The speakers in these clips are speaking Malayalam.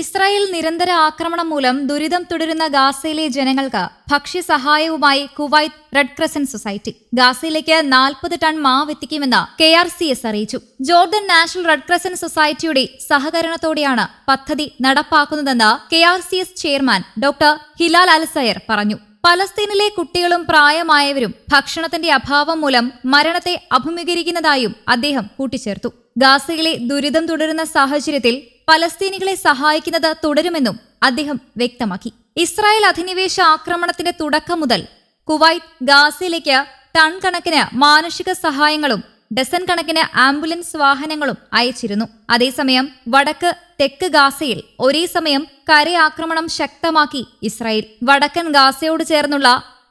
ഇസ്രായേൽ നിരന്തര ആക്രമണം മൂലം ദുരിതം തുടരുന്ന ഗാസയിലെ ജനങ്ങൾക്ക് ഭക്ഷ്യസഹായവുമായി കുവൈത്ത് റെഡ് ക്രസന്റ് സൊസൈറ്റി. ഗാസയിലേക്ക് നാൽപ്പത് ടൺ മാവ് എത്തിക്കുമെന്ന് കെ ആർ സി എസ് അറിയിച്ചു. ജോർദൻ നാഷണൽ റെഡ് ക്രസന്റ് സൊസൈറ്റിയുടെ സഹകരണത്തോടെയാണ് പദ്ധതി നടപ്പാക്കുന്നതെന്ന് K R C S chairman doctor Hilal Alsayer പറഞ്ഞു. പലസ്തീനിലെ കുട്ടികളും പ്രായമായവരും ഭക്ഷണത്തിന്റെ അഭാവം മൂലം മരണത്തെ അഭിമുഖീകരിക്കുന്നതായും അദ്ദേഹം കൂട്ടിച്ചേർത്തു. ഗാസയിലെ ദുരിതം തുടരുന്ന സാഹചര്യത്തിൽ പലസ്തീനികളെ സഹായിക്കുന്നത് തുടരുമെന്നും അദ്ദേഹം വ്യക്തമാക്കി. ഇസ്രായേൽ അധിനിവേശ ആക്രമണത്തിന്റെ തുടക്കം മുതൽ കുവൈറ്റ് ഗാസയിലേക്ക് ടൺ കണക്കിന് മാനുഷിക സഹായങ്ങളും ഡസൻ കണക്കിന് ആംബുലൻസ് വാഹനങ്ങളും അയച്ചിരുന്നു. അതേസമയം വടക്ക് തെക്ക് ഗാസയിൽ ഒരേ സമയം കരയാക്രമണം ശക്തമാക്കി ഇസ്രായേൽ. വടക്കൻ ഗാസയോട് ചേർന്നുള്ള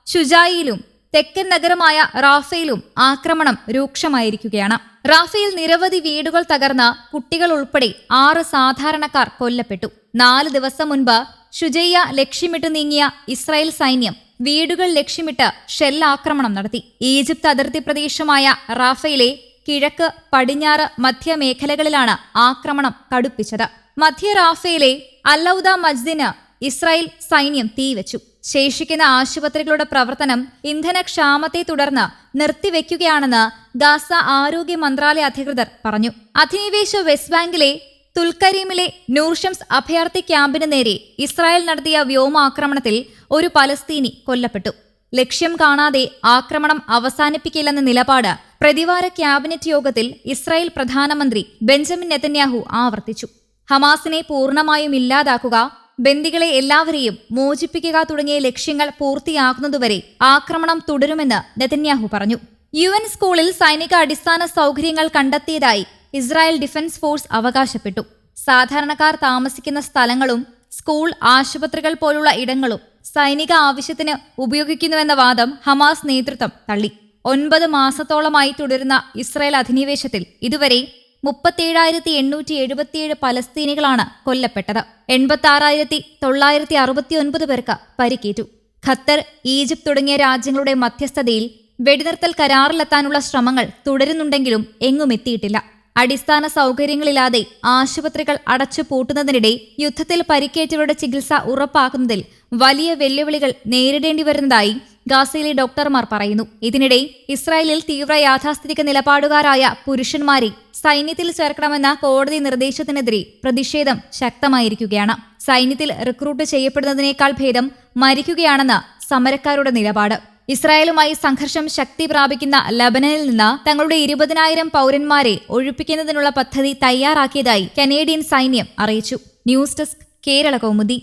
ഷുജായിലും തെക്കൻ നഗരമായ റാഫയിലും ആക്രമണം രൂക്ഷമായിരിക്കുകയാണ്. റാഫേൽ നിരവധി വീടുകൾ തകർന്ന കുട്ടികൾ ഉൾപ്പെടെ ആറ് സാധാരണക്കാർ കൊല്ലപ്പെട്ടു. നാല് ദിവസം മുൻപ് ഷുജയ്യ ലക്ഷ്യമിട്ട് നീങ്ങിയ ഇസ്രായേൽ സൈന്യം വീടുകൾ ലക്ഷ്യമിട്ട് ഷെല്ലാക്രമണം നടത്തി. ഈജിപ്ത് അതിർത്തി പ്രദേശമായ റാഫയിലെ കിഴക്ക് പടിഞ്ഞാറ് മധ്യ മേഖലകളിലാണ് ആക്രമണം കടുപ്പിച്ചത്. മധ്യ റാഫയിലെ അല്ലൌദ മജ്ദിന് ഇസ്രായേൽ സൈന്യം തീവച്ചു ശേഷിക്കുന്ന ആശുപത്രികളുടെ പ്രവർത്തനം ഇന്ധനക്ഷാമത്തെ തുടർന്ന് നിർത്തിവെക്കുകയാണെന്ന് ഗാസ ആരോഗ്യ മന്ത്രാലയ അധികൃതർ പറഞ്ഞു. അധിനിവേശ വെസ്റ്റ് ബാങ്കിലെ തുൽക്കരീമിലെ നൂർഷംസ് അഭയാർത്ഥി ക്യാമ്പിന് നേരെ ഇസ്രായേൽ നടത്തിയ വ്യോമാക്രമണത്തിൽ ഒരു പലസ്തീനി കൊല്ലപ്പെട്ടു. ലക്ഷ്യം കാണാതെ ആക്രമണം അവസാനിപ്പിക്കില്ലെന്ന നിലപാട് പ്രതിവാര ക്യാബിനറ്റ് യോഗത്തിൽ ഇസ്രായേൽ പ്രധാനമന്ത്രി ബെഞ്ചമിൻ നെതന്യാഹു ആവർത്തിച്ചു. ഹമാസിനെ പൂർണമായും ഇല്ലാതാക്കുക ബന്ദികളെ എല്ലാവരെയും മോചിപ്പിക്കുക തുടങ്ങിയ ലക്ഷ്യങ്ങൾ പൂർത്തിയാക്കുന്നതുവരെ ആക്രമണം തുടരുമെന്ന് നെതന്യാഹു പറഞ്ഞു. യു എൻ സ്കൂളിൽ സൈനിക അടിസ്ഥാന സൗകര്യങ്ങൾ കണ്ടെത്തിയതായി ഇസ്രായേൽ ഡിഫൻസ് ഫോഴ്സ് അവകാശപ്പെട്ടു. സാധാരണക്കാർ താമസിക്കുന്ന സ്ഥലങ്ങളും സ്കൂൾ ആശുപത്രികൾ പോലുള്ള ഇടങ്ങളും സൈനിക ആവശ്യത്തിന് ഉപയോഗിക്കുന്നുവെന്ന വാദം ഹമാസ് നേതൃത്വം തള്ളി. ഒൻപത് മാസത്തോളമായി തുടരുന്ന ഇസ്രായേൽ അധിനിവേശത്തിൽ ഇതുവരെ മുപ്പത്തേഴായിരത്തി എണ്ണൂറ്റി എഴുപത്തിയേഴ് പലസ്തീനികളാണ് കൊല്ലപ്പെട്ടത്. എൺപത്തി ആറായിരത്തി തൊള്ളായിരത്തി അറുപത്തി ഒൻപത് പേർക്ക് പരിക്കേറ്റു. ഖത്തർ ഈജിപ്ത് തുടങ്ങിയ രാജ്യങ്ങളുടെ മധ്യസ്ഥതയിൽ വെടിനിർത്തൽ കരാറിലെത്താനുള്ള ശ്രമങ്ങൾ തുടരുന്നുണ്ടെങ്കിലും എങ്ങും എത്തിയിട്ടില്ല. അടിസ്ഥാന സൗകര്യങ്ങളില്ലാതെ ആശുപത്രികൾ അടച്ചു പൂട്ടുന്നതിനിടെ യുദ്ധത്തിൽ പരിക്കേറ്റവരുടെ ചികിത്സ ഉറപ്പാക്കുന്നതിൽ വലിയ വെല്ലുവിളികൾ നേരിടേണ്ടി വരുന്നതായി ഗാസയിലെ ഡോക്ടർമാർ പറയുന്നു. ഇതിനിടെ ഇസ്രായേലിൽ തീവ്ര യാഥാസ്ഥിതിക നിലപാടുകാരായ പുരുഷന്മാരെ സൈന്യത്തിൽ ചേർക്കണമെന്ന കോടതി നിർദ്ദേശത്തിനെതിരെ പ്രതിഷേധം ശക്തമായിരിക്കുകയാണ്. സൈന്യത്തിൽ റിക്രൂട്ട് ചെയ്യപ്പെടുന്നതിനേക്കാൾ ഭേദം മരിക്കുകയാണെന്ന് സമരക്കാരുടെ നിലപാട്. ഇസ്രായേലുമായി സംഘർഷം ശക്തി പ്രാപിക്കുന്ന ലബനനിൽ നിന്ന് തങ്ങളുടെ ഇരുപതിനായിരം പൗരന്മാരെ ഒഴിപ്പിക്കുന്നതിനുള്ള പദ്ധതി തയ്യാറാക്കിയതായി കനേഡിയൻ സൈന്യം അറിയിച്ചു. News desk Kerala Kaumudi.